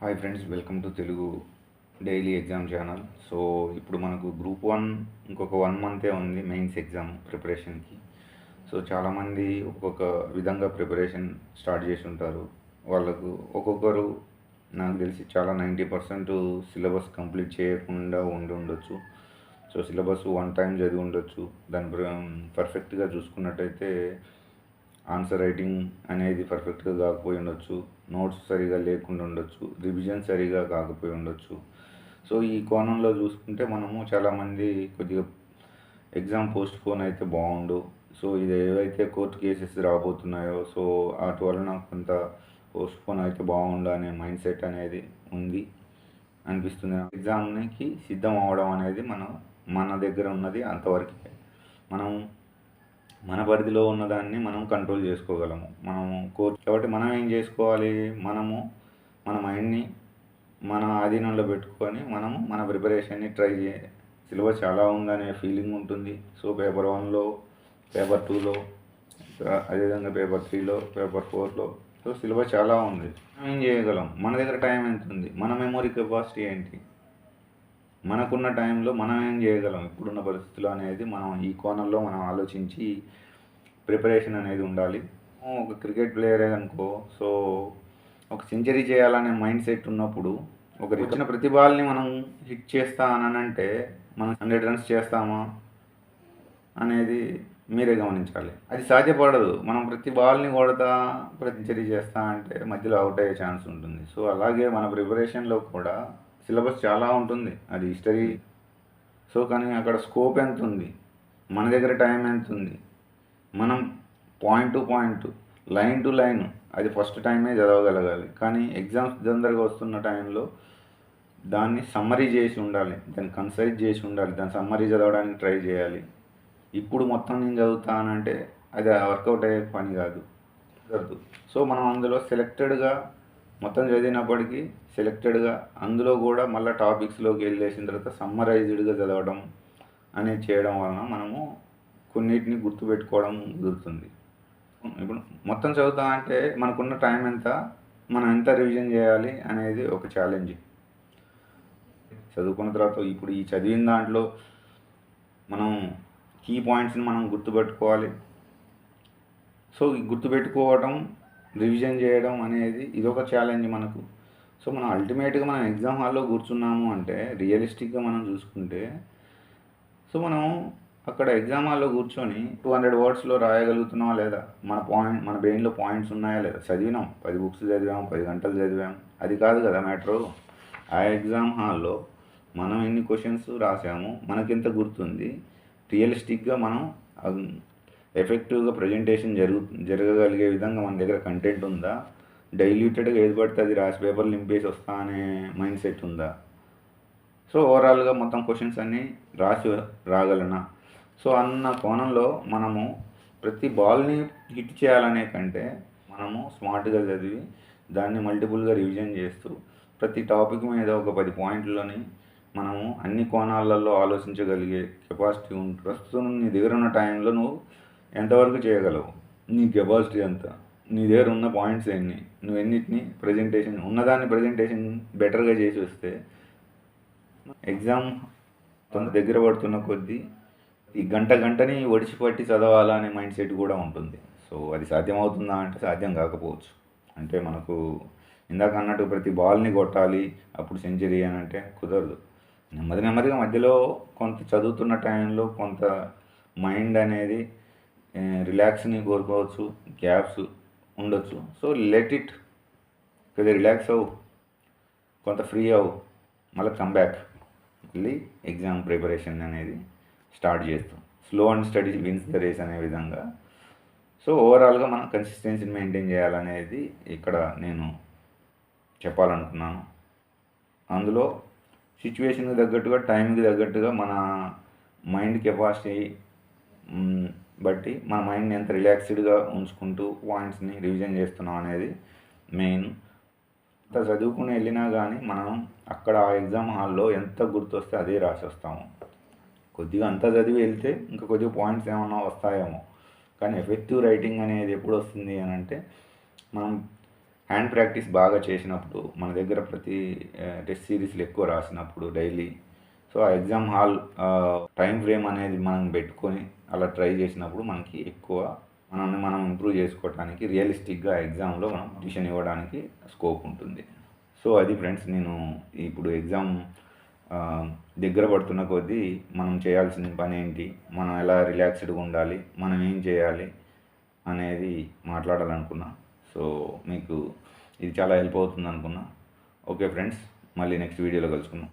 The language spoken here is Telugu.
Hi friends welcome to Telugu daily exam channel so ఇప్పుడు మనకు గ్రూప్ వన్ ఇంకొక వన్ మంతే ఉంది మెయిన్స్ ఎగ్జామ్ ప్రిపరేషన్కి సో చాలామంది ఒక్కొక్క విధంగా ప్రిపరేషన్ స్టార్ట్ చేసి ఉంటారు. వాళ్ళకు ఒక్కొక్కరు నాకు తెలిసి చాలా నైంటీ పర్సెంట్ సిలబస్ కంప్లీట్ చేయకుండా ఉండి ఉండొచ్చు. సో సిలబస్ వన్ టైం చదివి ఉండొచ్చు. దాని పర్ఫెక్ట్గా చూసుకున్నట్టయితే ఆన్సర్ రైటింగ్ అనేది పర్ఫెక్ట్గా కాకపోయి ఉండొచ్చు. నోట్స్ సరిగా లేకుండా ఉండొచ్చు రివిజన్ సరిగా కాకపోయి ఉండొచ్చు. సో ఈ కోణంలో చూసుకుంటే మనము చాలామంది కొద్దిగా ఎగ్జామ్ పోస్ట్ పోన్ అయితే బాగుండు. సో ఇది ఏవైతే కోర్టు కేసెస్ రాబోతున్నాయో సో వాటి వలన కొంత పోస్ట్ పోన్ అయితే బాగుండు అనే మైండ్ సెట్ అనేది ఉంది అనిపిస్తుంది ఎగ్జామ్కి సిద్ధం అవ్వడం అనేది మనం మన దగ్గర ఉన్నది అంతవరకే. మనం మన పరిధిలో ఉన్నదాన్ని మనం కంట్రోల్ చేసుకోగలము. మనము కోర్టు కాబట్టి మనం ఏం చేసుకోవాలి? మనము మన మైండ్ని మన ఆధీనంలో పెట్టుకొని మనము మన ప్రిపరేషన్ని ట్రై చే సిలబస్ చాలా ఉందనే ఫీలింగ్ ఉంటుంది. సో పేపర్ వన్లో పేపర్ టూలో అదేవిధంగా పేపర్ త్రీలో పేపర్ ఫోర్లో సో సిలబస్ చాలా ఉంది. మనం ఏం చేయగలం? మన దగ్గర టైం ఎంత ఉంది? మన మెమొరీ కెపాసిటీ ఏంటి? మనకున్న టైంలో మనం ఏం చేయగలం? ఇప్పుడున్న పరిస్థితులు అనేది మనం ఈ కోణంలో మనం ఆలోచించి ప్రిపరేషన్ అనేది ఉండాలి. ఒక క్రికెట్ ప్లేయరే అనుకో. సో ఒక సెంచరీ చేయాలనే మైండ్ సెట్ ఉన్నప్పుడు ఒక వచ్చిన ప్రతి బాల్ని మనం హిట్ చేస్తా అని అంటే మనం హండ్రెడ్ రన్స్ చేస్తామా అనేది మీరే గమనించాలి. అది సాధ్యపడదు. మనం ప్రతి బాల్ని కొడతా ప్రతి సెంచరీ చేస్తా అంటే మధ్యలో అవుట్ అయ్యే ఛాన్స్ ఉంటుంది. సో అలాగే మన ప్రిపరేషన్లో కూడా సిలబస్ చాలా ఉంటుంది. అది హిస్టరీ. సో కానీ అక్కడ స్కోప్ ఎంత ఉంది మన దగ్గర టైం ఎంత ఉంది మనం point to point line to line అది ఫస్ట్ టైమే చదవగలగాలి. కానీ ఎగ్జామ్స్ తొందరగా వస్తున్న టైంలో దాన్ని సమ్మరీ చేసి ఉండాలి. దాన్ని కన్సైజ్ చేసి ఉండాలి. దాన్ని సమ్మరీ చదవడానికి ట్రై చేయాలి. ఇప్పుడు మొత్తం నేను చదువుతానంటే అది వర్కౌట్ అయ్యే పని కాదు. సో మనం అందులో సెలెక్టెడ్గా మొత్తం చదివినప్పటికీ సెలెక్టెడ్గా అందులో కూడా మళ్ళీ టాపిక్స్లోకి వెళ్ళేసిన తర్వాత సమ్మరైజ్డ్గా చదవడం అనేది చేయడం వలన మనము కొన్నిటిని గుర్తుపెట్టుకోవడం కుదురుతుంది. ఇప్పుడు మొత్తం చదువుతా అంటే మనకున్న టైం ఎంత మనం ఎంత రివిజన్ చేయాలి అనేది ఒక ఛాలెంజ్ చదువుకున్న తర్వాత ఇప్పుడు ఈ చదివిన దాంట్లో మనం కీ పాయింట్స్ని మనం గుర్తుపెట్టుకోవాలి. సో ఈ గుర్తుపెట్టుకోవడం రివిజన్ చేయడం అనేది ఇదొక ఛాలెంజ్ మనకు. సో మనం అల్టిమేట్గా మనం ఎగ్జామ్ హాల్లో కూర్చున్నాము అంటే రియలిస్టిక్గా మనం చూసుకుంటే సో మనం అక్కడ ఎగ్జామ్ హాల్లో కూర్చొని టూ హండ్రెడ్ వర్డ్స్లో రాయగలుగుతున్నావా లేదా? మన పాయింట్ మన బ్రెయిన్లో పాయింట్స్ ఉన్నాయా లేదా? చదివినాం. పది బుక్స్ చదివాం పది గంటలు చదివాం. అది కాదు కదా మ్యాటరు ఆ ఎగ్జామ్ హాల్లో మనం ఎన్ని క్వశ్చన్స్ రాసాము మనకెంత గుర్తుంది? రియలిస్టిక్గా మనం ఎఫెక్టివ్గా ప్రజెంటేషన్ జరుగు జరగగలిగే విధంగా మన దగ్గర కంటెంట్ ఉందా? డైల్యూటెడ్గా ఏది పడితే అది రాసి పేపర్లు నింపేసి వస్తా అనే మైండ్ సెట్ ఉందా? సో ఓవరాల్గా మొత్తం క్వశ్చన్స్ అన్నీ రాసి రాగలనా? సో అన్న కోణంలో మనము ప్రతి బాల్ని హిట్ చేయాలనే కంటే మనము స్మార్ట్గా చదివి దాన్ని మల్టిపుల్గా రివిజన్ చేస్తూ ప్రతి టాపిక్ మీద ఒక పది పాయింట్లని మనము అన్ని కోణాలలో ఆలోచించగలిగే కెపాసిటీ ఉంటుంది ప్రస్తుతం నీ దగ్గర ఉన్న టైంలో నువ్వు ఎంతవరకు చేయగలవు? నీ కెపాసిటీ ఎంత? నీ దగ్గర ఉన్న పాయింట్స్ ఎన్ని? నువ్వు ఎన్నిటిని ప్రజెంటేషన్ ఉన్నదాన్ని ప్రజెంటేషన్ బెటర్గా చేసి వస్తే ఎగ్జామ్ తొందర దగ్గర పడుతున్న కొద్దీ ఈ గంట గంటని ఒడిచిపట్టి చదవాలా అనే మైండ్ సెట్ కూడా ఉంటుంది. సో అది సాధ్యమవుతుందా అంటే సాధ్యం కాకపోవచ్చు. అంటే మనకు ఇందాక అన్నట్టు ప్రతి బాల్ని కొట్టాలి అప్పుడు సెంచరీ అని అంటే కుదరదు. నెమ్మది నెమ్మదిగా మధ్యలో కొంత చదువుతున్న టైంలో కొంత మైండ్ అనేది రిలాక్స్ని కోరుకోవచ్చు గ్యాప్స్ ఉండొచ్చు. సో లెట్ ఇట్ కొద్దిగా రిలాక్స్ అవ్వు. కొంత ఫ్రీ అవ్వు. మళ్ళీ కమ్బ్యాక్ మళ్ళీ ఎగ్జామ్ ప్రిపరేషన్ అనేది స్టార్ట్ చేస్తాం. Slow and steady wins the race అనే విధంగా. సో ఓవరాల్గా మనం కన్సిస్టెన్సీని మెయింటైన్ చేయాలనేది ఇక్కడ నేను చెప్పాలనుకున్నాను. అందులో సిచ్యువేషన్కి తగ్గట్టుగా టైంకి తగ్గట్టుగా మన మైండ్ కెపాసిటీ బట్టి మన మైండ్ని ఎంత రిలాక్స్డ్గా ఉంచుకుంటూ పాయింట్స్ని రివిజన్ చేస్తున్నాం అనేది మెయిన్. అంత చదువుకుని వెళ్ళినా కానీ మనం అక్కడ ఆ ఎగ్జామ్ హాల్లో ఎంత గుర్తొస్తే అదే రాసి వస్తాము కొద్దిగా అంతా చదివి వెళ్తే ఇంకా కొద్దిగా పాయింట్స్ ఏమన్నా వస్తాయేమో. కానీ ఎఫెక్టివ్ రైటింగ్ అనేది ఎప్పుడు వస్తుంది అని అంటే మనం హ్యాండ్ ప్రాక్టీస్ బాగా చేసినప్పుడు మన దగ్గర ప్రతి టెస్ట్ సిరీస్లు ఎక్కువ రాసినప్పుడు డైలీ. సో ఆ ఎగ్జామ్ హాల్ టైం ఫ్రేమ్ అనేది మనం పెట్టుకొని అలా ట్రై చేసినప్పుడు మనకి ఎక్కువ మనల్ని మనం ఇంప్రూవ్ చేసుకోవడానికి రియలిస్టిక్గా ఎగ్జామ్లో మనం ట్యూషన్ ఇవ్వడానికి స్కోప్ ఉంటుంది. సో అది ఫ్రెండ్స్ నేను ఇప్పుడు ఎగ్జామ్ దగ్గర పడుతున్న కొద్దీ మనం చేయాల్సిన పని ఏంటి? మనం ఎలా రిలాక్స్డ్గా ఉండాలి? మనం ఏం చేయాలి? అనేది మాట్లాడాలనుకున్నా. సో మీకు ఇది చాలా హెల్ప్ అవుతుంది అనుకున్నా ఓకే ఫ్రెండ్స్ మళ్ళీ నెక్స్ట్ వీడియోలో కలుసుకుందాం.